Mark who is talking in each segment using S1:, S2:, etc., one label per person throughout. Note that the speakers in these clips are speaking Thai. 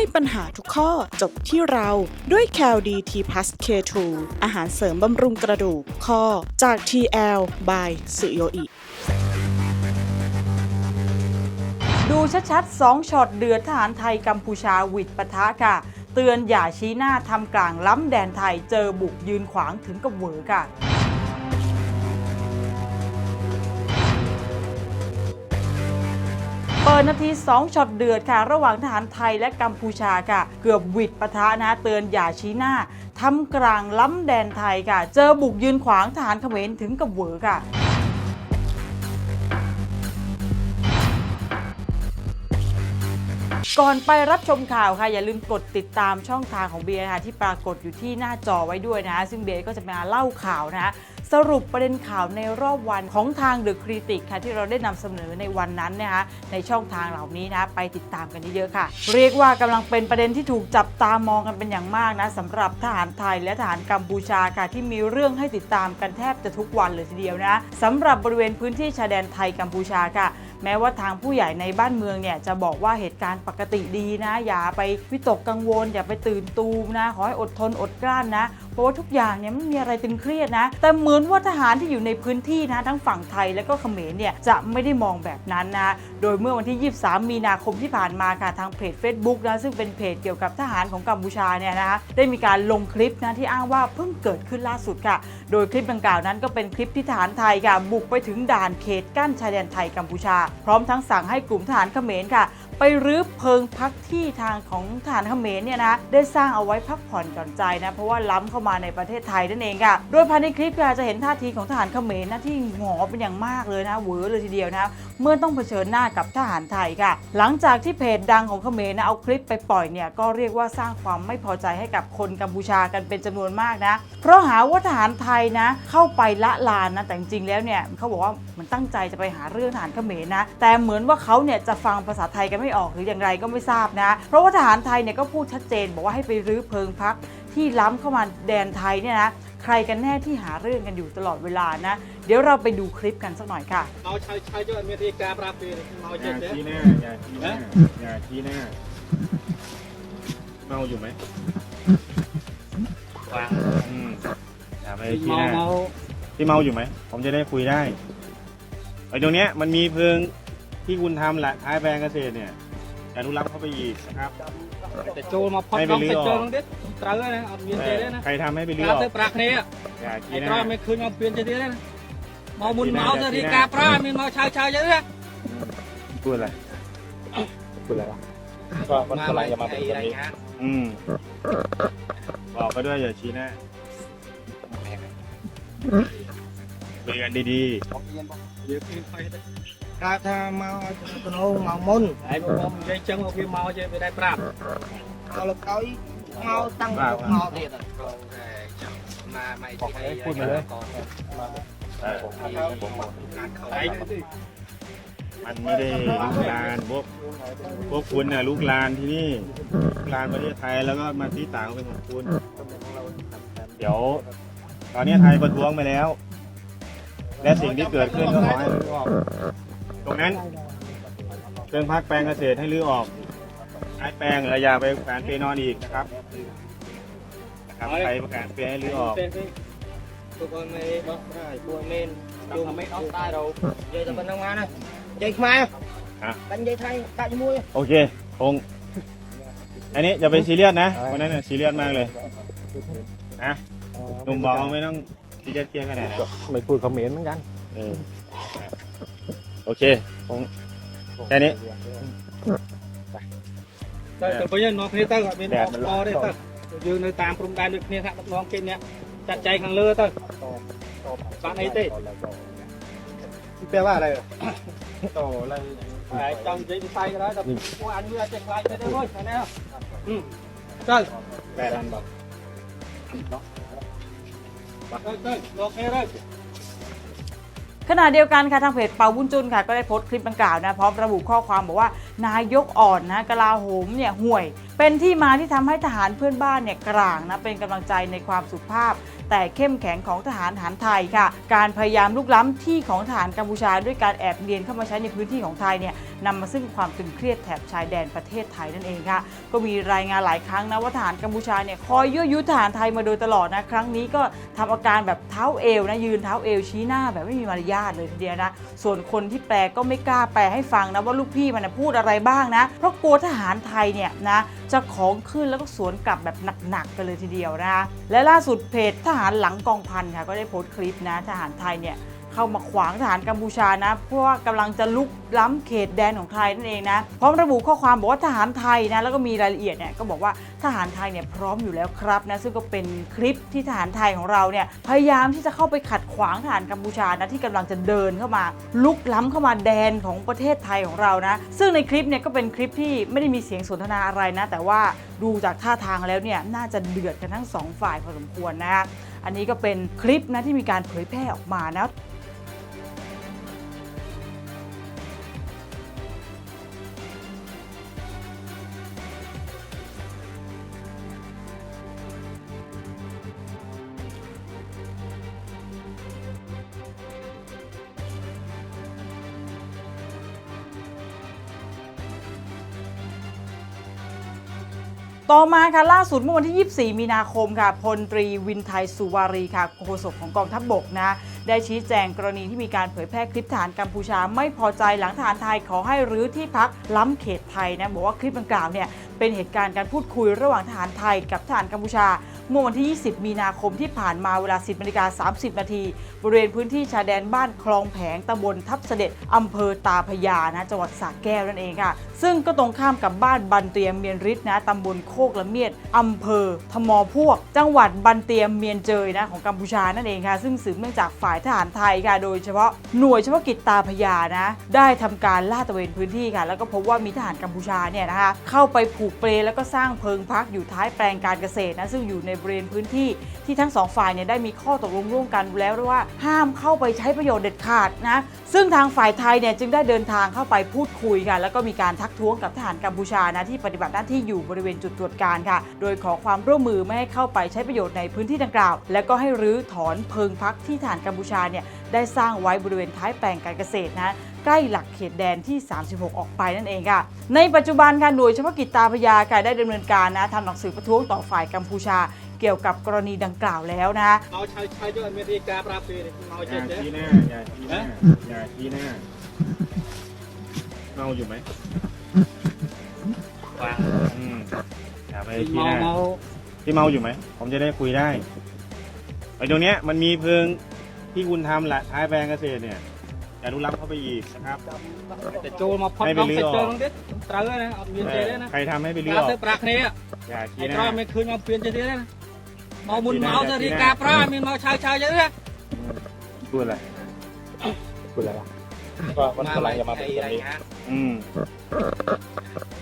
S1: ให้ปัญหาทุกข้อจบที่เราด้วย c a l d t plus K2 อาหารเสริมบำรุงกระดูกข้อจาก TL by สุโยอิ
S2: ดูชัดๆ 2ช็อตเดือดทหารไทยกัมพูชาหวิดปะทะค่ะ เตือนอย่าชี้หน้าทำกลางล้ำแดนไทยเจอบุกยืนขวางถึงกับเหวอค่ะ ดนาที 2ช็อตเดือดค่ะ ระหว่างทหารไทยและกัมพูชาค่ะ เกือบวิดปะทะนะเตือนอย่าชี้หน้าทำกลางล้ำแดนไทยค่ะ เจอบุกยืนขวางทหารเขมรถึงกับเหวอค่ะก่อนไปรับชมข่าวค่ะ อย่าลืมกดติดตามช่องทางของเบียร์นะคะที่ปรากฏอยู่ที่หน้าจอไว้ด้วยนะ ซึ่งเบียร์ก็จะมาเล่าข่าวนะ สรุปประเด็นข่าวในรอบวันของทาง The Critic ค่ะที่เราได้นำเสนอในวันนั้นนะคะในช่องทางเหล่านี้นะไปติดตามกันเยอะๆค่ะ เรียกว่ากำลังเป็นประเด็นที่ถูกจับตามองกันเป็นอย่างมากนะสำหรับทหารไทยและทหารกัมพูชาค่ะที่มีเรื่องให้ติดตามกันแทบจะทุกวันเลยทีเดียวนะสำหรับบริเวณพื้นที่ชายแดนไทยกัมพูชาค่ะแม้ว่าทางผู้ใหญ่ในบ้านเมืองเนี่ยจะบอกว่าเหตุการณ์ปกติดีนะ อย่าไปวิตกกังวล อย่าไปตื่นตูมนะ ขอให้อดทนอดกลั้นนะ ราะว่าทุกอย่างเนี่ยไม่มีอะไรตึงเครียดนะ แต่เหมือนว่าทหารที่อยู่ในพื้นที่นะทั้งฝั่งไทยและก็เขมรเนี่ยจะไม่ได้มองแบบนั้นนะ โดยเมื่อวันที่ 23 มีนาคมที่ผ่านมาค่ะทางเพจ Facebook นะซึ่งเป็นเพจเกี่ยวกับทหารของกัมพูชาเนี่ยนะคะได้มีการลงคลิปนะที่อ้างว่าเพิ่งเกิดขึ้นล่าสุดค่ะ โดยคลิปดังกล่าวนั้นก็เป็นคลิปที่ทหารไทยค่ะบุกไปถึงด่านเขตกั้นชายแดนไทยกัมพูชา พร้อมทั้งสั่งให้กลุ่มทหารเขมรค่ะ ไปรื้อเพิงพักที่ทางของทหารเขมรเนี่ยนะได้สร้างเอาไว้พักผ่อนหย่อนใจนะเพราะว่าล้ำเข้ามาในประเทศไทยนั่นเองค่ะโดยภายในคลิปค่ะจะเห็นท่าทีของทหารเขมรนะที่หงอเป็นอย่างมากเลยนะเหวอเลยทีเดียวนะเมื่อต้องเผชิญหน้ากับทหารไทยค่ะ หลังจากที่เพจดังของเขมรนะเอาคลิปไปปล่อยเนี่ยก็เรียกว่าสร้างความไม่พอใจให้กับคนกัมพูชากันเป็นจำนวนมากนะ เพราะหาว่าทหารไทยนะ เข้าไปละลานนะแต่จริงๆแล้วเนี่ยเขาบอกว่ามันตั้งใจจะไปหาเรื่องทหารเขมรนะแต่เหมือนว่าเขาเนี่ยจะฟังภาษาไทยกันไม่ไม่ออกหรืออย่างไรก็ไม่ทราบนะ เพราะว่าทหารไทยเนี่ยก็พูดชัดเจน บอกว่าให้ไปรื้อเพิงพักที่ล้ำเข้ามาแดนไทยเนี่ยนะใครกันแน่ที่หาเรื่องกันอยู่ตลอดเวลานะ เดี๋ยวเราไปดูคลิปกันสักหน่อยค่ะ
S3: เอาชายชายยอดมีรีการปราบปีเอาเจ็ดเด้
S4: ชี้หน้าอย่าชี้หน้าอย่าชี้หน้าเมาอยู่ไหม
S3: วาง
S4: อืมอย่าไปชี้
S3: เมา
S4: หน้า
S3: เมา
S4: ที่เมาอยู่ไหม ผมจะได้คุยได้ไอ้ตรงเนี้ยมันมีเพิง ที่คุณทำแหละท้ายแปลงเกษตรเนี่ยอนุรักษ์เข้าไปอีกนะครับ
S3: แต่โจมาพักน้องไปเจอน้องเด็ดตราเลยนะเอาเมียนเจเลยนะ
S4: ใครทำให้ไปเลื
S3: การ
S4: อก
S3: เตะปรากเนี่ย
S4: อย่า
S3: ไอ้
S4: ชี้ห
S3: ตรา
S4: น้า
S3: ไม่คืนเอาเปลี่ยนเจดีเลยนะเมามุนเมาจะรีการปรามีเมาชายชายเยอะนะ
S4: พูดอะไรพูดอะไรวะก็มันกำลังจะมาเป็นแบบนี้อืมบอกก็ด้วยอย่าชี้หน้าคุยกันดี
S3: เดี๋ยวคืนไป
S5: ถ้าถ้าเมาตโนเมามุน
S3: ไอ้พวกผมใจจังเอาพี่เมาจะไปได้ปราบ
S5: เอาละก้อยเมาตั้งเมาเดียด
S3: มาไม่
S4: ๆพูดมาเลย
S3: ไอ้
S4: มันไม่ได้ลุกลานพวกพวกคุณน่ะลุกลานที่นี่ลุกลานประเทศไทยแล้วก็มาที่ต่างเป็นของคุณเดี๋ยว ตอนนี้ไทยประท้วงไปแล้ว และสิ่งที่เกิดขึ้นก็ขอให้รื้อออก ตรงนั้นเครื่องพักแปลงเกษตรให้รื้อออกใช้แปลงระยะไปประกาศเปนอนอีกนะครับนะครับใครประกาศเปให้รื้อออก
S5: พวกคนไม่บอกได้พวเมนดูไม่ออกได้เราเดี๋ยวจะเป็นทำงานนะใจขมายกันใจไทยตายมวย
S4: โอเคคงอันนี้อย่าไปซีเรียสนะวันนั้นน่ะซีเรียสมากเลยนะหนุ่มบอกไม่ต้องซีเรียสเกียร์ขนาดนั้น
S6: ไม่พูดคอมเมนต์เหมือนกัน
S4: เออ โอเคคงแค่นี้
S3: แต่แต่พยันน้องนี่ตั้งมีน้องพอได้ตั้งยืนในตามกลุ่มใดนึกเนี่ยครับน้องกินเนี่ยจัดใจขังเลือตั้งบ้านไอ้เต้
S6: แปลว่าอะไร
S3: ต่ออะไรไอ้จังใจไปก็ได้แต่พวกอันนี้จะคลา
S2: ขณะเดียวกันค่ะทางเพจเปาบุญจุนค่ะก็ได้โพสต์คลิปดังกล่าวนะพร้อมระบุข้อความบอกว่านายกอ่อนนะกลาโหมเนี่ยห่วย เป็นที่มาที่ทำให้ทหารเพื่อนบ้านเนี่ยกลางนะเป็นกำลังใจในความสุภาพ แต่เข้มแข็งของทหารหารไทยค่ะ การพยายามลุกล้ำที่ของทหารกัมพูชาด้วยการแอบเรียนเข้ามาใช้ในพื้นที่ของไทยเนี่ยนำมาซึ่งความตึงเครียดแถบชายแดนประเทศไทยนั่นเองค่ะก็มีรายงานหลายครั้งนะว่าทหารกัมพูชาเนี่ยคอยยั่วยุทหารไทยมาโดยตลอดนะครั้งนี้ก็ทำอาการแบบเท้าเอวนะยืนเท้าเอวชี้หน้าแบบไม่มีมารยาทเลยทีเดียวนะส่วนคนที่แปลก็ไม่กล้าแปลให้ฟังนะว่าลูกพี่มันนะพูดอะไรบ้างนะเพราะกลัวทหารไทยเนี่ยนะจะของขึ้นแล้วก็สวนกลับแบบหนักๆกันเลยทีเดียวนะและล่าสุดเพจทหารหลังกองพันค่ะก็ได้โพสต์คลิปนะทหารไทยเนี่ย เข้ามาขวางทหารกัมพูชานะ เพราะว่ากำลังจะลุกล้ำเขตแดนของไทยนั่นเองนะ พร้อมระบุข้อความบอกว่าทหารไทยนะ แล้วก็มีรายละเอียดเนี่ยก็บอกว่าทหารไทยเนี่ยพร้อมอยู่แล้วครับนะ ซึ่งก็เป็นคลิปที่ทหารไทยของเราเนี่ยพยายามที่จะเข้าไปขัดขวางทหารกัมพูชานะที่กำลังจะเดินเข้ามา ลุกล้ำเข้ามาแดนของประเทศไทยของเรานะ ซึ่งในคลิปเนี่ยก็เป็นคลิปที่ไม่ได้มีเสียงสนทนาอะไรนะ แต่ว่าดูจากท่าทางแล้วเนี่ยน่าจะเดือดกันทั้งสองฝ่ายพอสมควรนะ อันนี้ก็เป็นคลิปนะที่มีการเผยแพร่ออกมานะ ต่อมาค่ะล่าสุดเมื่อวันที่ 24 มีนาคมค่ะพลตรีวินไทยสุวารีค่ะโฆษกของกองทัพบบกนะได้ชี้แจงกรณีที่มีการเผยแพร่คลิปฐานกัมพูชา ไม่พอใจหลังฐานไทยขอให้รื้อที่พักล้ำเขตไทยนะบอกว่าคลิปดังกล่าวเนี่ยเป็นเหตุการณ์การพูดคุยระหว่างทหารไทยกับทหารกัมพูชา เมื่อวันที่ 20 มีนาคมที่ผ่านมาเวลา 10นาฬิกา30 นาทีบริเวณพื้นที่ชายแดนบ้านคลองแผงตำบลทับเสด็จอำเภอตาพยานะจังหวัดสระแก้วนั่นเองค่ะ ซึ่งก็ตรงข้ามกับบ้านบันเตียมเมียนริดนะตำบลโคกละเมียดอำเภอทมพวก จังหวัดบันเตียมเมียนเจยนะของกัมพูชานั่นเองค่ะ ซึ่งสืบเนื่องจากฝ่ายทหารไทยค่ะโดยเฉพาะหน่วยเฉพาะกิจตาพยานะ ได้ทำการลาดตระเวนพื้นที่ค่ะ แล้วก็พบว่ามีทหารกัมพูชาเนี่ยนะคะเข้าไปผูกเปลแล้วก็สร้างเพิงพักอยู่ท้ายแปลงการเกษตรนะซึ่งอยู่ในบริเวณพื้นที่ที่ทั้งสองฝ่ายเนี่ยได้มีข้อตกลงร่วมกันแล้วว่าห้ามเข้าไปใช้ประโยชน์เด็ดขาดนะซึ่งทางฝ่ายไทยเนี่ยจึงได้เดินทางเข้าไปพูดคุยค่ะแล้วก็มีการทักท้วงกับทหารกัมพูชานะที่ปฏิบัติหน้าที่อยู่บริเวณจุดตรวจการค่ะ โดยขอความร่วมมือไม่ให้เข้าไปใช้ประโยชน์ในพื้นที่ดังกล่าว และก็ให้รื้อถอนเพิงพักที่ทหารกัมพูชาเนี่ยได้สร้างไว้บริเวณท้ายแปลงการเกษตรนะใกล้หลักเขตแดนที่ 36 ออกไปนั่นเองค่ะ ในปัจจุบันค่ะหน่วยเฉพาะกิจตาพยาค่ะได้ดำเนินการนะทำหนังสือประท้วงต่อฝ่ายกัมพูชา เกี่ยวกับกรณีดังกล่าวแล้วนะ
S3: เอาชายชายด้วยอเมริกาปราบปีนี่เอา
S4: อ
S3: เจ็
S4: ย่า
S3: ดเด้
S4: ชี้หน้าอย่าชี้หน้าอย่าชี้หน้าเมาอยู่ไหมอืมอย่าไปชี้
S3: เมา
S4: หน้า
S3: เมา
S4: ที่เมาอยู่ไหมผมจะได้คุยได้ไอ้ตรงเนี้ยมันมีเพิงที่คุณทำแหละท้ายแปลงเกษตรเนี่ยอย่าลุกล้ำเข้าไปอีกนะครับ
S3: แต่โจรมาพอด
S4: ให้ไป
S3: น้อง
S4: ลื้อ
S3: แต่
S4: ออก
S3: โจรน้องเด็ดตราเลยนะเอาเมียนเจเลยนะ
S4: ใครทำให้ไป
S3: ป
S4: เลือ
S3: ราบ
S4: ก
S3: เธอปราบเนี่ย
S4: อย่าชี้
S3: ไอ้
S4: หน้า
S3: ตราไม่คืนเอาเปลี่ยนเจเลยนะ เมามุน
S4: ที่หน้า
S3: เมาเธอ
S4: ที่
S3: ดี
S4: หน้า
S3: กาปราบมีเมาชายชายเยอะนะ
S4: พูดอะไร
S6: พูดอะไรวะก็มันกำลังจะมาเป็นแบบนี้
S4: อืม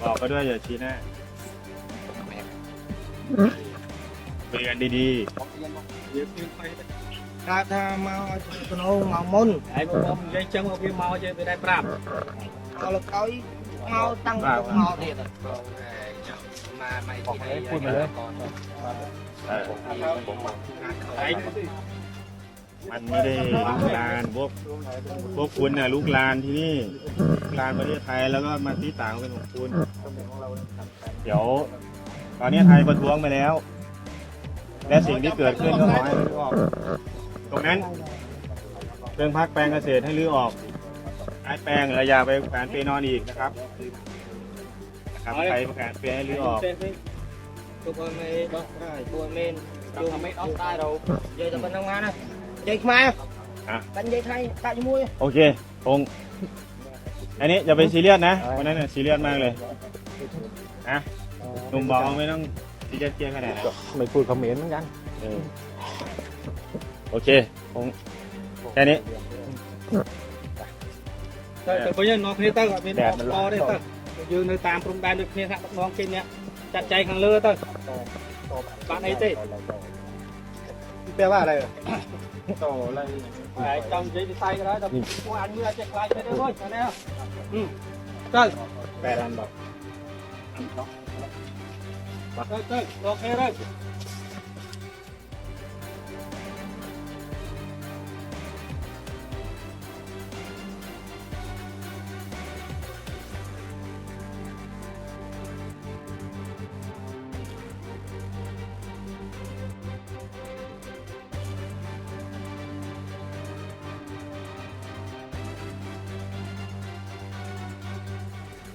S4: บอกก็ด้วยอย่าชี้หน้าเตือนดี
S3: เดี๋ยวคืนไป
S5: ถ้าถ้าเมาตโนเมามุน
S3: ไอ้บอกว่ามันยัยจังว่าพี่เมาจะไปได้ปราบ
S5: เอาละก้อยเมาตั้งเมาเด็ด มาไม่ที่ไหน
S6: พูดมาเลย
S4: มันไม่ได้ลุกลานพวกพวกคุณน่ะลุกลานที่นี่ลุกลานประเทศไทยแล้วก็มาที่ต่างเป็นของคุณ เดี๋ยว ตอนนี้ไทยประท้วงไปแล้ว และสิ่งที่เกิดขึ้นก็ขอให้รื้อออกตรงนั้นเรื่องพักแปลงเกษตรให้รื้อออกไอ้แปลงระยาไปแขวนเปนอนอีกนะครับ ครับใครแขวนเปให้รื้อออก
S5: ตัวคนไม่ได้ตัวเมนตัวไม่ออกได้เราเดี๋ยวจะมาทำงานนะใจขมาย
S4: อะ
S5: กันใจไทยตาจมูก
S4: โอเคตรงอันนี้อย่าไปซีเรียสนะวันนั้นน่ะซีเรียสมากเลยนะหนุ่มบอกว่าไม่ต้องซีเรียสเกียร์ขนาดนั้น
S6: ไม่พูดคอมเขมนต์เหมือนกัน
S4: เออโอเคคงแค่นี้
S3: แต่แต่พอยังน้องคนนี้ ตั้งมีน้องปอได้ตั้งยืนในตามพรมแดนด้วยเนี่ยน้องกินเนี่ยจัดใจขังเลือตั้งบ้านไอ้เต้แปลว่าอะไรต่ออะไรไอ้จำใจไปใส่ก็ได้แต่พวกอันเมื่อจะกลายไปได้เลยมาแล้วอืมก็
S6: แปดอันบอก
S3: เต้ยเต้ยโอเคเลย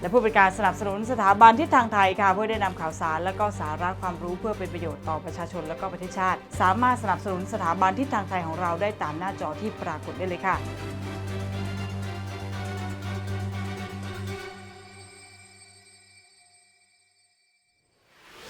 S2: และผู้บริการสนับสนุนสถาบันทิศทางไทยค่ะเพื่อได้นำข่าวสาร และก็สาระความรู้เพื่อเป็นประโยชน์ต่อประชาชนและก็ประเทศชาติ สามารถสนับสนุนสถาบันทิศทางไทยของเราได้ตามหน้าจอที่ปรากฏได้เลยค่ะ